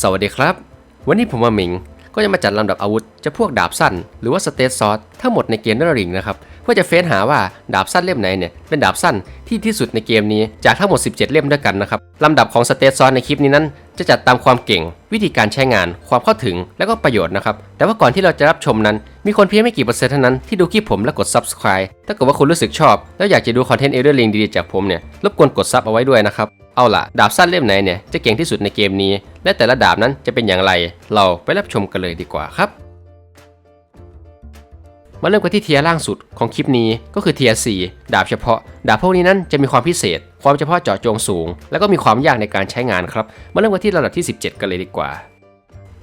สวัสดีครับ วันนี้ผมมาหมิง ก็จะมาจัดลำดับอาวุธ จะพวกดาบสั้น หรือว่าสเตตซอสทั้งหมดในเกมเนอร์ริงนะครับ เพื่อจะเฟ้นหาว่าดาบสั้นเล่มไหนเนี่ยเป็นดาบสั้นที่ที่สุดในเกมนี้จากทั้งหมด 17 เล่มด้วยกันนะครับลำดับของสเตตซอสในคลิปนี้นั้น จะจัดตามความเก่ง วิธีการใช้งาน ความเข้าถึงและก็ประโยชน์นะครับแต่ว่าก่อนที่เราจะรับชมนั้น มีคนเพียงไม่กี่เปอร์เซ็นต์เท่านั้นที่ดูคลิปผมและกด subscribe ถ้าเกิดว่าคุณรู้สึกชอบ แล้วอยากจะดูคอนเทนต์เอเดอร์ลิงดีๆจากผมเนี่ยรบกวนกดซับเอาไว้ด้วยนะครับเอาล่ะดาบสั้นเล่มไหนเนี่ยจะเก่งที่สุดในเกมนี้ และแต่ละดาบนั้นจะเป็นอย่างไร เราไปรับชมกันเลยดีกว่าครับ มาเริ่มกันที่เทียร์ล่างสุดของคลิปนี้ก็คือเทียร์4ดาบเฉพาะ ดาบพวกนี้นั้นจะมีความพิเศษ ความเฉพาะเจาะจงสูง แล้วก็มีความยากในการใช้งานครับ มาเริ่มกันที่ระดับที่ 17 กันเลยดีกว่า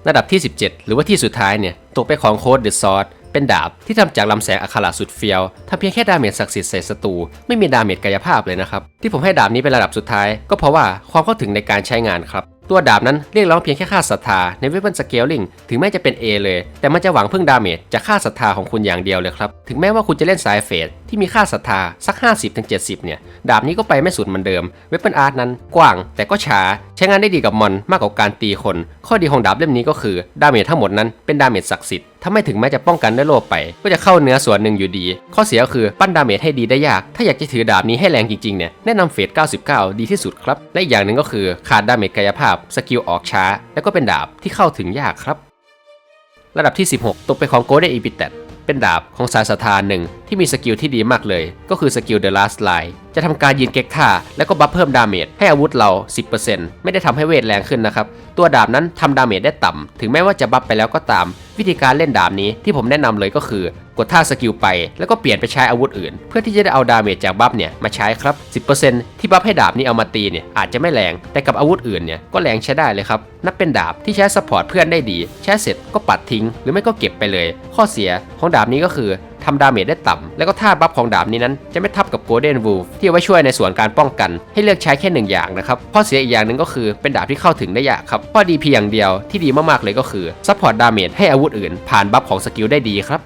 ระดับที่ 17 หรือว่าที่สุดท้ายเนี่ยตกไปของโค้ดเดอะซอ d เป็นดาบที่ทำจากลำแสงอัคระสุดเฟี้ยวทำเพียงแค่ดาเมจศักดิ์สิทธิ์ใส่ศัตรูไม่มีดาเมจกายภาพเลยนะครับ ที่ผมให้ดาบนี้เป็นระดับสุดท้าย ก็เพราะว่าความเข้าถึงในการใช้งานครับ ตัวดาบนั้นเรียกร้องเพียงแค่ค่าศรัทธาในเวเบนสเกลลิงถึงแม้จะเป็น A เลย แต่มันจะหวังพึ่งดาเมจจากค่าศรัทธาของคุณอย่างเดียวเลยครับ ถึงแม้ว่าคุณจะเล่นสายเฟส ที่มีค่าศรัทธาสัก 50-70 เนี่ย ดาบนี้ก็ไปไม่สุดเหมือนเดิม เวเ p นอาร์ตนั้นกว้างแต่ก็ช้าใช้งานได้ดีกับมอนมากกว่าการตีคน ข้อดีของดาบเล่มนี้ก็คือ ดาเมจทั้งหมดนั้นเป็นดาเมจศักดิ์สิทธิ์ถ้าไม่ถึงแม้จะป้องกันด้วยโล่ไป ก็จะเข้าเนื้อส่วนหนึ่งอยู่ดี ข้อเสียก็คือปั้นดาเมจให้ดีได้ยาก ถ้าอยากจะถือดาบนี้ให้แรงจริงๆเนี่ยแนะนำเฟส 99 ดีที่สุดครับ และอีกอย่างหนึ่งก็คือขาดดาเมจกายภาพสกิลออกช้า แล้วก็เป็นดาบที่เข้าถึงยากครับ ระดับที่ 16 ตกเป็นของ Golden e p i t e t เป็นดาบของสายสถานหนึ่ง ที่มีสกิลที่ดีมากเลย ก็คือสกิล The Last Line จะทำการยิงเก็กท่า แล้วก็บัฟเพิ่มดาเมจให้อาวุธเรา 10%ไม่ได้ทำให้เวทแรงขึ้นนะครับ ตัวดาบนั้นทำดาเมจได้ต่ำ ถึงแม้ว่าจะบัฟไปแล้วก็ตาม วิธีการเล่นดาบนี้ที่ผมแนะนำเลยก็คือกดท่าสกิลไป แล้วก็เปลี่ยนไปใช้อาวุธอื่น เพื่อที่จะได้เอาดาเมจจากบัฟเนี่ยมาใช้ครับ 10%ที่บัฟให้ดาบนี้เอามาตีเนี่ยอาจจะไม่แรง แต่กับอาวุธอื่นเนี่ยก็แรงใช้ได้เลยครับ นับเป็นดาบที่ใช้ซัพพอร์ตเพื่อนได้ดี ใช้เสร็จก็ปัดทิ้ง หรือไม่ก็เก็บไปเลย ข้อเสียของดาบนี้ก็คือ ทำดาเมจได้ต่ำ แล้วก็ท่าบัฟของดาบนี้นั้น จะไม่ทับกับโกลเด้นวูฟที่เอาไว้ช่วยในส่วนการป้องกัน ให้เลือกใช้แค่หนึ่งอย่างนะครับข้อเสียอีกอย่างหนึ่งก็คือเป็นดาบที่เข้าถึงได้ยากครับข้อดีเพียงอย่างเดียวที่ดีมากๆเลยก็คือซัพพอร์ตดาเมจให้อาวุธอื่น ผ่านบัฟของสกิลได้ดีครับ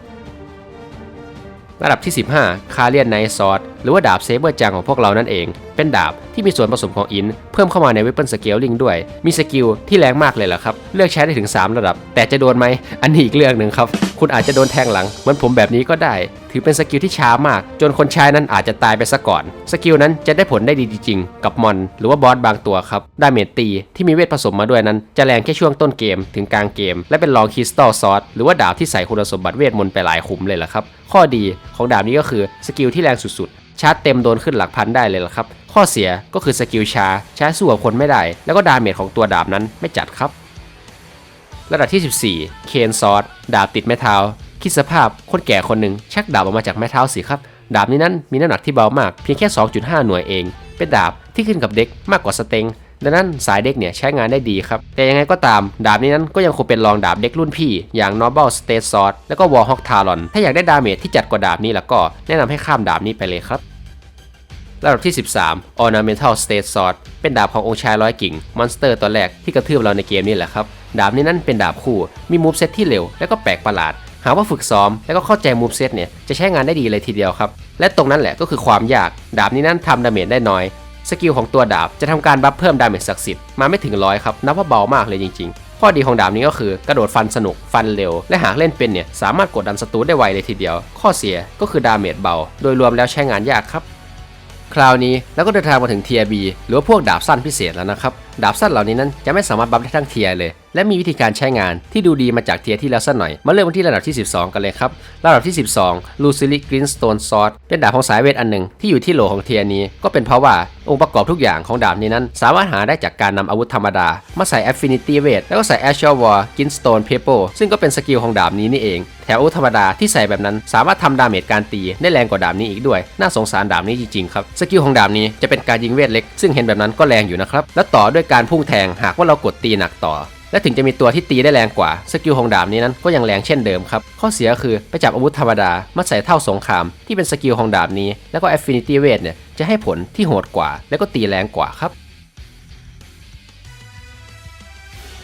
ระดับที่ 15 คาเลียนไนซอร์ หรือว่าดาบเซเบอร์จังของพวกเรานั่นเอง เป็นดาบที่มีส่วนผสมของอิน เพิ่มเข้ามาในเว p ป n นสเกลลิงด้วย มีสกิลที่แรงมากเลยล่ะครับ เลือกใช้ได้ถึง 3 ระดับ แต่จะโดนไหม อันนี้อีกเรื่องหนึ่งครับ คุณอาจจะโดนแทงหลัง เหมือนผมแบบนี้ก็ได้ ถือเป็นสกิลที่ช้ามาก จนคนใช้นั้นอาจจะตายไปซะก่อน สกิลนั้นจะได้ผลได้ดีจริงๆกับมอน หรือว่าบอสบางตัวครับ ดาเมจตีที่มีเวทผสมมาด้วยนั้น จะแรงแค่ช่วงต้นเกม ถึงกลางเกม และเป็นรองคริสตัลซอสหรือว่าดาบที่ใส่คุณสมบัติเวทมนต์ไปหลายขุมเลยล่ะครับ ข้อดีของดาบนี้ก็คือสกิลที่แรงสุดๆชาร์จเต็มโดนขึ้นหลักพันได้เลยล่ะครับ ข้อเสียก็คือสกิลช้าใช้สู้กับคนไม่ได้ แล้วก็ดาเมจของตัวดาบนั้นไม่จัดครับ ระดับที่ 14 เคนซอสดาบติดไม้เท้า คิดสภาพคนแก่คนหนึ่งชักดาบออกมาจากไม้เท้าสิครับ ดาบนี้นั้นมีน้ำหนักที่เบามากเพียงแค่ 2.5 หน่วยเอง เป็นดาบที่ขึ้นกับเด็กมากกว่าสเต็ง ดังนั้นสายเด็กเนี่ยใช้งานได้ดีครับ แต่ยังไงก็ตามดาบนี้นั้นก็ยังคงเป็นรองดาบเด็กรุ่นพี่ อย่าง Noble State Sword แล้วก็ Warhawk Talon ถ้าอยากได้ดาเมจที่จัดกว่าดาบนี้แล้วก็แนะนำให้ข้ามดาบนี้ไปเลยครับระดับที่ 13 Ornamental State Sword เป็นดาบขององค์ชายร้อยกิ่ง มอนสเตอร์ตัวแรกที่กระทืบเราในเกมนี่แหละครับ ดาบนี้นั้นเป็นดาบคู่ มีมูฟเซตที่เร็ว และก็แปลกประหลาด หากว่าฝึกซ้อม แล้วก็เข้าใจมูฟเซตเนี่ย จะใช้งานได้ดีเลยทีเดียวครับ และตรงนั้นแหละก็คือความยาก ดาบนี้นั้นทำดาเมจได้น้อย สกิลของตัวดาบจะทำการบัฟเพิ่มดาเมจศักดิ์สิทธิ์มาไม่ถึงร้อยครับนับว่าเบามากเลยจริงๆ ข้อดีของดาบนี้ก็คือกระโดดฟันสนุกฟันเร็ว และหากเล่นเป็นเนี่ยสามารถกดดันศัตรูได้ไวเลยทีเดียว ข้อเสียก็คือดาเมจเบา โดยรวมแล้วใช้งานยากครับ คราวนี้แล้วก็เดินทางมาถึงเทียบีหรือว่าพวกดาบสั้นพิเศษแล้วนะครับ ดาบสั้นเหล่านี้นั้นจะไม่สามารถบัฟได้ทั้งเทียเลย และมีวิธีการใช้งานที่ดูดีมาจากเทียที่แล้วสักหน่อย มาเริ่มกันที่ระดับที่ 12 กันเลยครับ ระดับที่ 12ลูซิลิกรินสโตนซอสเป็นดาบของสายเวทอันหนึ่งที่อยู่ที่โหลของเทียนี้ ก็เป็นเพราะว่าองค์ประกอบทุกอย่างของดาบนี้นั้น สามารถหาได้จากการนำอาวุธธรรมดา มาใส่ Affinity เวทแล้วก็ใส่ a s h u r e War g i n s t o n e p a p e r ซึ่งก็เป็นสกิลของดาบนี้นี่เองแถวอาวุธธรรมดาที่ใส่แบบนั้นสามารถทำดาเมจการตีได้แรงกว่าดาบนี้อีกด้วย น่าสงสารดาบนี้จริงๆครับสกิลของดาบนี้จะเป็นการยิงเวทเล็ก ซึ่งเห็นแบบนั้นก็แรงอยู่นะครับและต่อด้วยการพุ่งแทงหากว่าเรากดตีหนักต่อ และถึงจะมีตัวที่ตีได้แรงกว่าสกิลของดาบนี้นั้นก็ยังแรงเช่นเดิมครับ ข้อเสียคือไปจับอาวุธธรรมดามาใส่เท่าสงคราม ที่เป็นสกิลของดาบนี้ แล้วก็ Affinity w e i g h เนี่ยจะให้ผลที่โหดกว่า แล้วก็ตีแรงกว่าครับ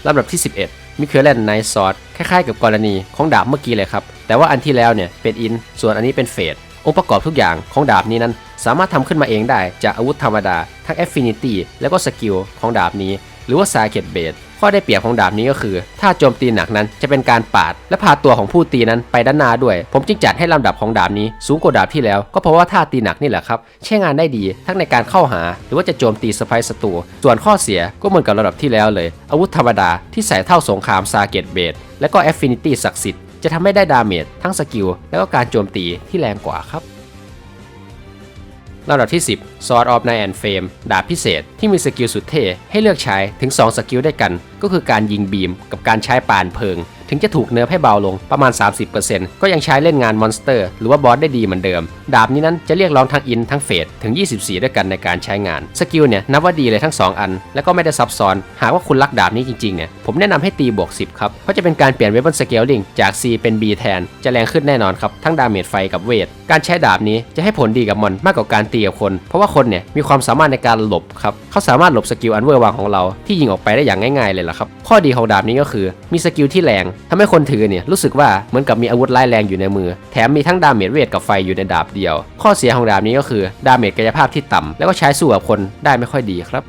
ลำดับที่ 11 มิเคลเลนไนซอดคล้ายๆ กับกรณีของดาบเมื่อกี้เลยครับ แต่ว่าอันที่แล้วเนี่ยเป็นอิน ส่วนอันนี้เป็นเฟดองค์ประกอบทุกอย่างของดาบนี้นั้น สามารถทำขึ้นมาเองได้จากอาวุธธรรมดา ทั้ง Affinity แล้วก็สกิลของดาบนี้ หรือว่า s a r k e t b a d ขข้อได้เปรียบของดาบนี้ก็คือ ถ้าโจมตีหนักนั้นจะเป็นการปาด และพาตัวของผู้ตีนั้นไปด้านหน้าด้วย ผมจึงจัดให้ลำดับของดาบนี้สูงกว่าดาบที่แล้ว ก็เพราะว่าท่าตีหนักนี่แหละครับ ใช้งานได้ดีทั้งในการเข้าหา หรือว่าจะโจมตีสไปศัตรูส่วนข้อเสียก็เหมือนกับระดับที่แล้วเลย อาวุธธรรมดาที่ใส่เท่าสงครามซาเกตเบดและก็แอฟฟินิตี้ศักดิ์สิทธิ์จะทำให้ได้ดาเมจทั้งสกิลและก็การโจมตีที่แรงกว่าครับ ลำดับที่ 10 Sword of Night and Fame ดาบพิเศษที่มีสกิลสุดเท่ให้เลือกใช้ถึง 2 สกิลด้วยกัน ก็คือการยิงบีมกับการใช้ปานเพลิง ถึงจะถูกเนิร์ฟให้เบาลงประมาณ 30%ก็ยังใช้เล่นงานมอนสเตอร์ หรือว่าบอสได้ดีเหมือนเดิม ดาบนี้นั้นจะเรียกร้องทั้งอินทั้งเฟดถึง 24 ด้วยกันในการใช้งาน สกิลเนี่ยนับว่าดีเลยทั้ง 2 อัน แล้วก็ไม่ได้ซับซ้อน หากว่าคุณรักดาบนี้จริงๆเนี่ยผมแนะนำให้ตีบวก 10 ครับ เพราะจะเป็นการเปลี่ยนเวเบิลสเกลลิงจาก C เป็น B แทน จะแรงขึ้นแน่นอนครับทั้งดาเมจไฟกับเวทการใช้ดาบนี้จะให้ผลดีกับมอนมากกว่าการตีกับคน เพราะว่าคนเนี่ยมีความสามารถในการหลบครับเขาสามารถหลบสกิลอันเวอร์วางของเราที่ยิงออกไปได้อย่างง่ายๆเลยล่ะครับข้อดีของดาบนี้ก็คือมีสกิลที่แรงทำให้คนถือเนี่ยรู้สึกว่าเหมือนกับมีอาวุธร้ายแรงอยู่ในมือ แถมมีทั้งดาเมจเวทกับไฟอยู่ในดาบเดียว ข้อเสียของดาบนี้ก็คือดาเมจกายภาพที่ต่ำแล้วก็ใช้สู้กับคนได้ไม่ค่อยดีครับ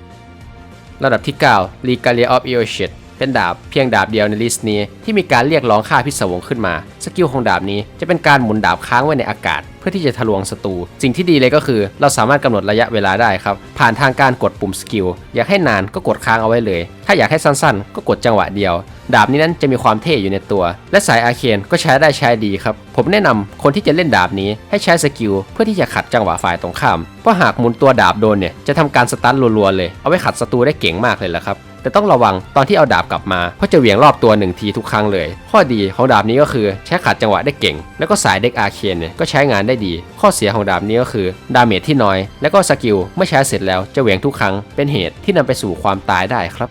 ระดับที่9 Regalia of e o s h i t เป็นดาบเพียงดาบเดียวในลิสต์นี้ที่มีการเรียกร้องค่าพิศวงขึ้นมา สกิลของดาบนี้จะเป็นการหมุนดาบค้างไว้ในอากาศ เพื่อที่จะทะลวงศัตรูสิ่งที่ดีเลยก็คือ เราสามารถกำหนดระยะเวลาได้ครับ ผ่านทางการกดปุ่มสกิลอยากให้นานก็กดค้างเอาไว้เลย ถ้าอยากให้สั้นๆ ก็กดจังหวะเดียว ดาบนี้นั้นจะมีความเท่อยู่ในตัว และสายอาเคนก็ใช้ได้ใช้ดีครับ ผมแนะนำคนที่จะเล่นดาบนี้ให้ใช้สกิลเพื่อที่จะขัดจังหวะฝ่ายตรงข้าม เพราะหากหมุนตัวดาบโดนเนี่ยจะทำการสตันรัวๆเลย เอาไว้ขัดศัตรูได้เก่งมากเลยละครับ แต่ต้องระวังตอนที่เอาดาบกลับมา เพราะจะเหวี่ยงรอบตัวหนึ่งทีทุกครั้งเลย ข้อดีของดาบนี้ก็คือใช้ขัดจังหวะได้เก่ง แล้วก็สายเด็กอาเคนเนี่ยก็ใช้งานได้ดี ข้อเสียของดาบนี้ก็คือดาเมจที่น้อย แล้วก็สกิลเมื่อใช้เสร็จแล้วจะเหวี่ยงทุกครั้งเป็นเหตุที่นำไปสู่ความตายได้ครับ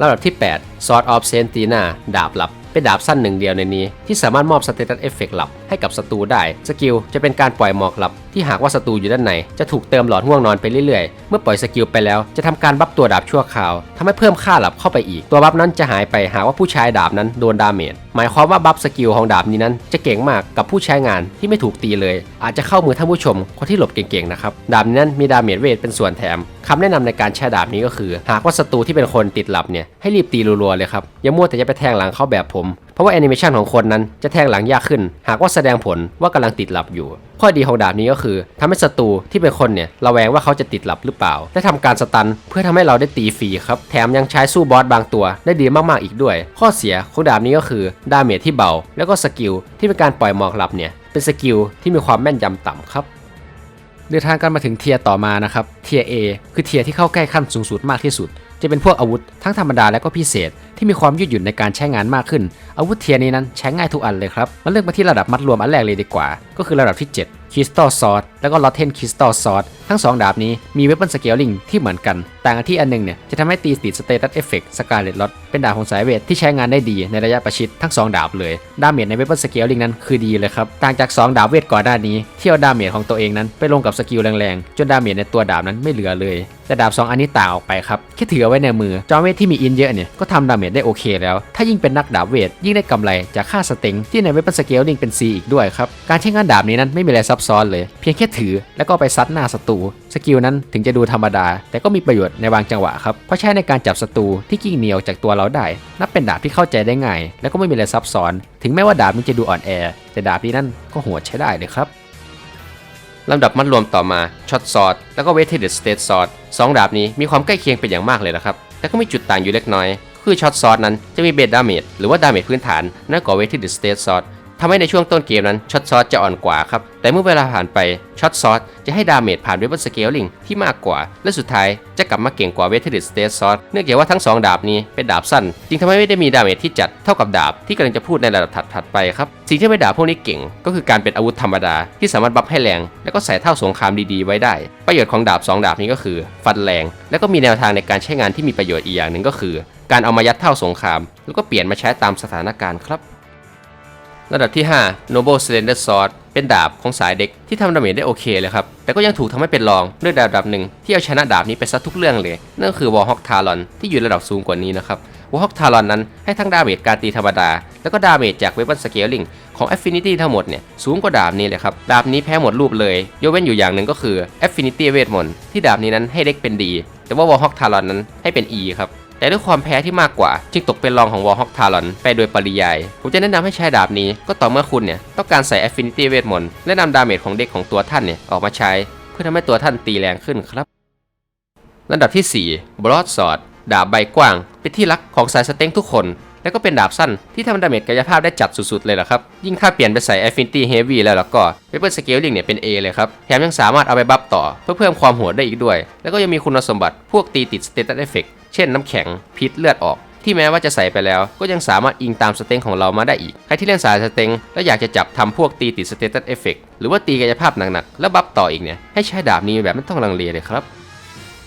ลำดับที่ 8 Sword of Sentina ดาบลับ เป็นดาบสั้นหนึ่งเดียวในนี้ ที่สามารถมอบสเตตัสเอฟเฟกต์ลับ ให้กับศัตรูได้สกิลจะเป็นการปล่อยหมอกหลับ ที่หากว่าศัตรูอยู่ด้านในจะถูกเติมหลอดง่วงนอนไปเรื่อยๆ เมื่อปล่อยสกิลไปแล้วจะทำการบัฟตัวดาบชั่วคราวทำให้เพิ่มค่าหลับเข้าไปอีก ตัวบัฟนั้นจะหายไปหากว่าผู้ใช้ดาบนั้นโดนดาเมจหมายความว่าบัฟสกิลของดาบนี้นั้น จะเก่งมากกับผู้ใช้งานที่ไม่ถูกตีเลย อาจจะเข้ามือท่านผู้ชมคนที่หลบเก่งๆนะครับดาบนี้นั้นมีดาเมจเวทเป็นส่วนแถมคำแนะนำในการใช้ดาบนี้ก็คือ หากว่าศัตรูที่เป็นคนติดหลับเนี่ยให้รีบตีรัวๆเลยครับอย่ามัวแต่จะไปแทงหลังเขาแบบผม ราะว่าแอนิเมชันของคนนั้นจะแทงหลังยากขึ้น หากว่าแสดงผลว่ากำลังติดหลับอยู่ ข้อดีของดาบนี้ก็คือทำให้ศัตรูที่เป็นคนเนี่ยระแวงว่าเขาจะติดหลับหรือเปล่าและทำการสตันเพื่อทำให้เราได้ตีฟรีครับ แถมยังใช้สู้บอสบางตัวได้ดีมากๆอีกด้วย ข้อเสียของดาบนี้ก็คือดาเมจที่เบา แล้วก็สกิลที่เป็นการปล่อยหมอกหลับเนี่ยเป็นสกิลที่มีความแม่นยำต่ำครับเดินทางกันมาถึงเทียต่อมานะครับเทียร์ A คือเทียที่เข้าใกล้ขั้นสูงสุดมากที่สุด จะเป็นพวกอาวุธทั้งธรรมดาและก็พิเศษที่มีความยืดหยุ่นในการใช้งานมากขึ้น อาวุธเทียร์นี้นั้นใช้ง่ายทุกอันเลยครับ มาเริ่มมาที่ระดับมัดรวมอันแรกเลยดีกว่า ก็คือระดับที่ 7คริสตัลซอสแล้วก็ลอเทนคริสตัลซอสทั้ง 2 ดาบนี้มีเว p ป n สเกลลิงที่เหมือนกัน ต่างกันที่อันหนึงเนี่ย จะทำให้ตีสติดสเตตัสเอฟเฟกต์สกาเลตลอตเป็นดาบของสายเวทที่ใช้งานได้ดีในระยะประชิดทั้ง 2 ดาบเลย ดาเมจในเว p ป n สเกลลิงนั้นคือดีเลยครับ ต่างจาก 2 ดาบเวทก่อนหน้านี้ที่เอาดาเมจของตัวเองนั้นไปลงกับสกิลแรงๆ จนดาเมจในตัวดาบนั้นไม่เหลือเลย แต่ดาบ 2 อันนี้ต่างออกไปครับแค่ถือไว้ในมือจอมเวทที่มีอินเยอะเนี่ยก็ทำดาเมจได้โอเคแล้ว ถ้ายิ่งเป็นนักดาบเวทยิ่งได้กำไรจากค่าสเต็งที่ในเว p ปสเกลลิงเป็น C อีกด้วยครับ การใช้งานดาบนี้นั้นไม่มีอะไรซับซ้อนเลย เพียงแค่ถือแล้วก็ไปซัดหน้าศัตรูสกิลนั้นถึงจะดูธรรมดา แต่ก็มีประโยชน์ในบางจังหวะครับ เพราะใช้ในการจับศัตรูที่กิ้งเหนียวจากตัวเราได้ นับเป็นดาบที่เข้าใจได้ง่าย แล้วก็ไม่มีอะไรซับซ้อน ถึงแม้ว่าดาบนี้จะดูอ่อนแอ แต่ดาบนี้นั่นก็โหดใช้ได้เลยครับลำดับมัดรวมต่อมาช็อตซอดแล้วก็เวทเทดสเตทซอดสองดาบนี้มีความใกล้เคียงเป็นอย่างมากเลยนะครับแต่ก็มีจุดต่างอยู่เล็กน้อย คือช็อตซอสนั้นจะมีเบสดาเมจหรือว่าดาเมจพื้นฐานน้อยกว่าเวทีเดอะสเตทซอส ทำให้ในช่วงต้นเกมนั้นช็อตซอสจะอ่อนกว่าครับ แต่เมื่อเวลาผ่านไปช็อตซอสจะให้ดาเมจผ่านเวเบิลสเกลลิงที่มากกว่า และสุดท้ายจะกลับมาเก่งกว่าเวทเทดสเตทซอสเนื่องจากว่าทั้งสองดาบนี้เป็นดาบสั้น จึงทำให้ไม่ได้มีดาเมจที่จัดเท่ากับดาบที่กำลังจะพูดในระดับถัดๆไปครับ สิ่งที่ไม่ดาบพวกนี้เก่ง ก็คือการเป็นอาวุธธรรมดาที่สามารถบัฟให้แรง แล้วก็ใส่เท่าสงครามดีๆไว้ได้ ประโยชน์ของดาบสองดาบนี้ก็คือ ฟันแรง แล้วก็มีแนวทางในการใช้งานที่มีประโยชน์อีกอย่างหนึ่งก็คือ การเอามายัดเท่าสงคราม แล้วก็เปลี่ยนมาใช้ตามสถานการณ์ครับ ระดับที่ 5 Noble Slender Sword เป็นดาบของสายเด็กที่ทำดาเมจได้โอเคเลยครับ แต่ก็ยังถูกทำให้เป็นรองด้วยดาบดับหนึ่งที่เอาชนะดาบนี้ไปซะทุกเรื่องเลย นั่นก็คือ Warhawk Talon ที่อยู่ระดับสูงกว่านี้นะครับ Warhawk Talon นั้นให้ทั้งดาเมจการตีธรรมดา แล้วก็ดาเมจจาก Weapon Scaling ของ Affinity ทั้งหมดเนี่ยสูงกว่าดาบนี้เลยครับ ดาบนี้แพ้หมดรูปเลย ยกเว้นอยู่อย่างหนึ่งก็คือ Affinity เวทมนต์ที่ดาบนี้นั้นให้เด็กเป็นดีแต่ว่า Warhawk Talon นั้นให้เป็น E ครับ แต่ด้วยความแพ้ที่มากกว่าจึงตกเป็นรองของวอลฮอกทารอนไปโดยปริยาย ผมจะแนะนำให้ใช้ดาบนี้ก็ต่อเมื่อคุณเนี่ยต้องการใส่ Affinity เวทมนต์และนำดาเมจของเด็กของตัวท่านเนี่ยออกมาใช้ เพื่อทำให้ตัวท่านตีแรงขึ้นครับลำดับที่ 4 Broadsword ดาบใบกว้าง เป็นที่รักของสายสเต็งทุกคน แล้วก็เป็นดาบสั้นที่ทำดาเมจกายภาพได้จัดสุดๆเลยล่ะครับ ยิ่งถ้าเปลี่ยนไปใส่ Affinity Heavy แล้วล่ะก็ Weapon Scaling เนี่ยเป็น A เลยครับ แถมยังสามารถเอาไปบัฟต่อ เพื่อเพิ่มความโหดได้อีกด้วย แล้วก็ยังมีคุณสมบัติพวกตีติด Status Effect เช่นน้ำแข็งพิษเลือดออก ที่แม้ว่าจะใส่ไปแล้วก็ยังสามารถอิงตามสเต็งของเรามาได้อีก ใครที่เล่นสายสเต็งและอยากจะจับทำพวกตีติด Status Effect หรือว่าตีกายภาพหนักๆแล้วบัฟต่ออีกเนี่ยให้ใช้ดาบนี้แบบไม่ต้องลังเลเลยครับ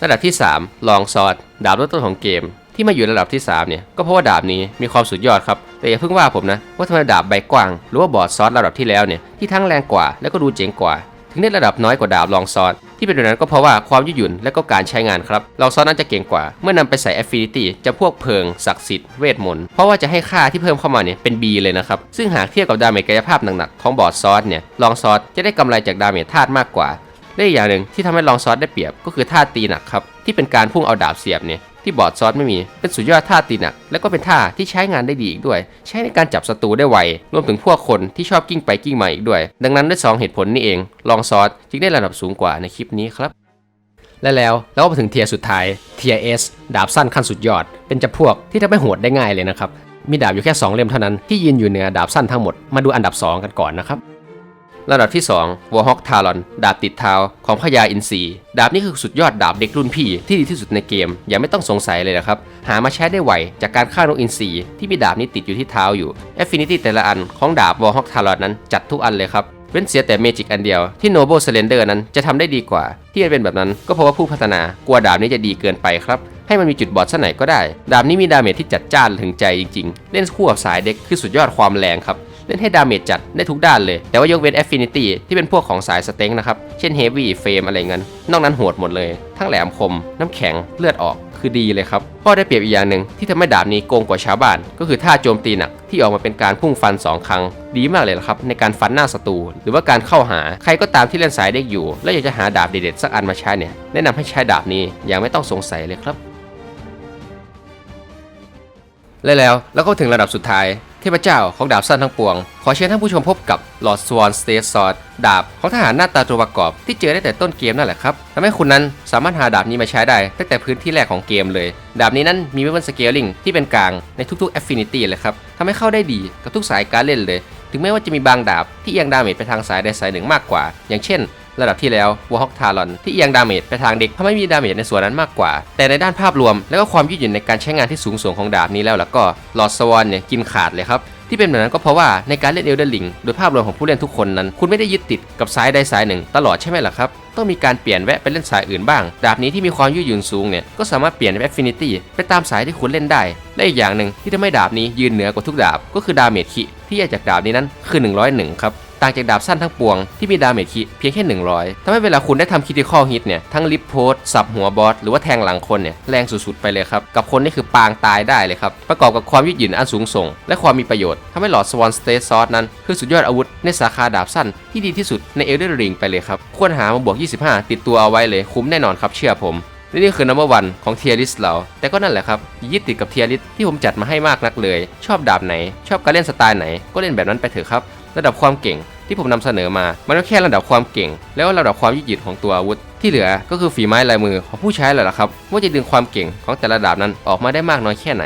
ระดับที่ 3 ลองซอดดาบเริ่มต้นของเกม ที่มาอยู่ระดับที่ 3 เนี่ย ก็เพราะว่าดาบนี้มีความสุดยอดครับ แต่อย่าเพิ่งว่าผมนะ ว่าทำไมดาบใบกว้าง หรือว่าบอร์ดซอสระดับที่แล้วเนี่ย ที่ทั้งแรงกว่า แล้วก็ดูเจ๋งกว่า ถึงได้ระดับน้อยกว่าดาบลองซอสที่เป็นแบบนั้นก็เพราะว่าความยืดหยุ่นและก็การใช้งานครับลองซอสนั้นจะเก่งกว่า เมื่อนำไปใส่ Affinity จะพวกเพลิงศักดิ์สิทธิ์เวทมนต์เพราะว่าจะให้ค่าที่เพิ่มเข้ามาเนี่ยเป็น B เลยนะครับซึ่งหากเทียบกับดาเมจกายภาพหนักๆของบอร์ดซอสเนี่ยลองซอสจะได้กำไรจากดาเมจธาตุมากกว่าและอีกอย่างหนึ่งที่ทำให้ลองซอสได้เปรียบก็คือท่าตีหนักครับที่เป็นการพุ่งเอาดาบเสียบเนี่ย ที่บอร์ดซอสไม่มี เป็นสุดยอดท่าตีหนัก และก็เป็นท่าที่ใช้งานได้ดีอีกด้วย ใช้ในการจับศัตรูได้ไว รวมถึงพวกคนที่ชอบกิ้งไปกิ้งมาอีกด้วย ดังนั้นด้วยสองเหตุผลนี้เอง ลองซอสจึงได้ระดับสูงกว่าในคลิปนี้ครับ และแล้วเราก็มาถึงเทียร์สุดท้ายเทียร์ S ดาบสั้นขั้นสุดยอด เป็นจำพวกที่ทำให้โหดได้ง่ายเลยนะครับ มีดาบอยู่แค่สองเล่มเท่านั้นที่ยืนอยู่เหนือดาบสั้นทั้งหมด มาดูอันดับสองกันก่อนนะครับ ระดับที่2 w a r h a w k Talon ดาบติดเท้าของพญาอินทรีดาบนี้คือสุดยอดดาบเด็กรุ่นพี่ที่ดีที่สุดในเกม อย่าไม่ต้องสงสัยเลยนะครับ หามาใช้ได้ไวจากการฆ่านกอินทรีที่มีดาบนี้ติดอยู่ที่เท้าอยู่ Affinity แต่ละอันของดาบ w a r h a w k Talon นั้นจัดทุกอันเลยครับเว้นเสียแต่เมจิกอันเดียวที่ Noble Slender นั้นจะทำได้ดีกว่า ที่มันเป็นแบบนั้นก็เพราะว่าผู้พัฒนากลัวดาบนี้จะดีเกินไปครับ ให้มันมีจุดบอดซะไหนก็ได้ ดาบนี้มีดาเมจที่จัดจ้านถึงใจจริงๆ เล่นคู่กับสายเด็กคือสุดยอดความแรงครับ เล่นให้ดาเมจจัดได้ทุกด้านเลย แต่ว่ายกเว้น Affinity ที่เป็นพวกของสายสเต็งนะครับ เช่น Heavy Frame อะไรเงี้ยนอกนั้นโหดหมดเลย ทั้งแหลมคม น้ำแข็งเลือดออกคือดีเลยครับข้อได้เปรียบอีกอย่างหนึ่งที่ทำให้ดาบนี้โกงกว่าชาวบ้าน ก็คือท่าโจมตีหนักที่ออกมาเป็นการพุ่งฟัน 2 ครั้ง ดีมากเลยละครับในการฟันหน้าศัตรูหรือว่าการเข้าหาใครก็ตามที่เล่นสายเด็กอยู่ และอยากจะหาดาบเด็ดๆสักอันมาใช้เนี่ยแนะนำให้ใช้ดาบนี้อย่างไม่ต้องสงสัยเลยครับและแล้วเราก็ถึงระดับสุดท้าย เทพเจ้าของดาบสั้นทั้งปวง ขอเชิญท่านผู้ชมพบกับ Lord Swan State Sword ดาบของทหารหน้าตาตัวประกอบ ที่เจอได้แต่ต้นเกมนั่นแหละครับทำให้คุณนั้นสามารถหาดาบนี้มาใช้ได้ตั้งแต่พื้นที่แรกของเกมเลย ดาบนี้นั้นมี Weapon Scaling ที่เป็นกลางในทุกๆ Affinity เลยครับทำให้เข้าได้ดีกับทุกสายการเล่นเลย ถึงแม้ว่าจะมีบางดาบที่เอียงดาเมจไปทางสายใดสายหนึ่งมากกว่า อย่างเช่น ระดับที่แล้ววอฮอกทารอนที่เอียงดาเมจไปทางเด็กทำให้มีดาเมจในส่วนนั้นมากกว่า แต่ในด้านภาพรวม และก็ความยืดหยุ่นในการใช้งานที่สูงส่งของดาบนี้แล้วล่ะก็ลอดสวอนเนี่ยกินขาดเลยครับที่เป็นแบบนั้นก็เพราะว่าในการเล่นเอลเดอร์ลิงโดยภาพรวมของผู้เล่นทุกคนนั้น คุณไม่ได้ยึดติดกับสายใดสายหนึ่ง ตลอดใช่ไหมล่ะครับ ต้องมีการเปลี่ยนแวะไปเล่นสายอื่นบ้าง ดาบนี้ที่มีความยืดหยุ่นสูงเนี่ยก็สามารถเปลี่ยนแอฟฟินิตี้ไปตามสายที่คุณเล่นได้ และอีกอย่างหนึ่งที่ทำให้ดาบนี้ยืนเหนือกว่าทุกดาบก็คือดาเมจคิที่แยกจากดาบนี้นั้นคือ 101 ครับ ต่างจากดาบสั้นทั้งปวงที่มีดาเมจคิเพียงแค่ 100ทำให้เวลาคุณได้ทำคิติคอลฮิตเนี่ย ทั้งลิฟโพสสับหัวบอสหรือว่าแทงหลังคนเนี่ย แรงสุดๆไปเลยครับ กับคนนี่คือปางตายได้เลยครับ ประกอบกับความยืดหยุ่นอันสูงส่ง และความมีประโยชน์ทำให้หลอดสวอนสเตซอสนั้น คือสุดยอดอาวุธในสาขาดาบสั้นที่ดีที่สุดในเอลเดอร์ริงไปเลยครับควรหามาบวก 25 ติดตัวเอาไว้เลยคุ้มแน่นอนครับเชื่อผมและนี่คือ number one ของเทียริสเรา แต่ก็นั่นแหละครับยึดติดกับเทียริสที่ผมจัดมาให้มากนักเลย ชอบดาบไหน ชอบการเล่นสไตล์ไหนก็เล่นแบบนั้นไปเถอะครับ ระดับความเก่ง ที่ผมนำเสนอมา มันก็แค่ระดับความเก่ง แล้วก็ระดับความยืดหยุ่นของตัวอาวุธ ที่เหลือก็คือฝีไม้ลายมือของผู้ใช้แหละครับ ว่าจะดึงความเก่งของแต่ละดาบนั้นออกมาได้มากน้อยแค่ไหน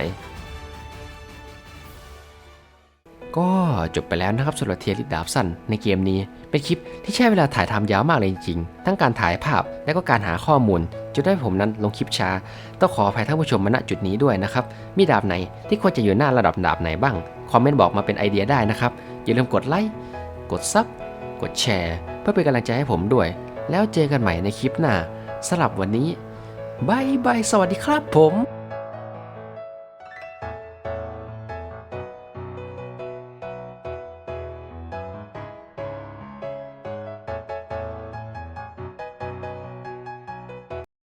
ก็จบไปแล้วนะครับสำหรับเทียริดาบสั้นในเกมนี้ เป็นคลิปที่ใช้เวลาถ่ายทำยาวมากเลยจริงๆทั้งการถ่ายภาพและก็การหาข้อมูลจนได้ผมนั้นลงคลิปช้า ต้องขออภัยท่านผู้ชมมาณจุดนี้ด้วยนะครับ มีดาบไหนที่ควรจะอยู่หน้าระดับดาบไหนบ้าง คอมเมนต์บอกมาเป็นไอเดียได้นะครับ อย่าลืมกดไลค์ กดซับกดแชร์ เพื่อเป็นกำลังใจให้ผมด้วย แล้วเจอกันใหม่ในคลิปหน้าสำหรับวันนี้บายบายสวัสดีครับผม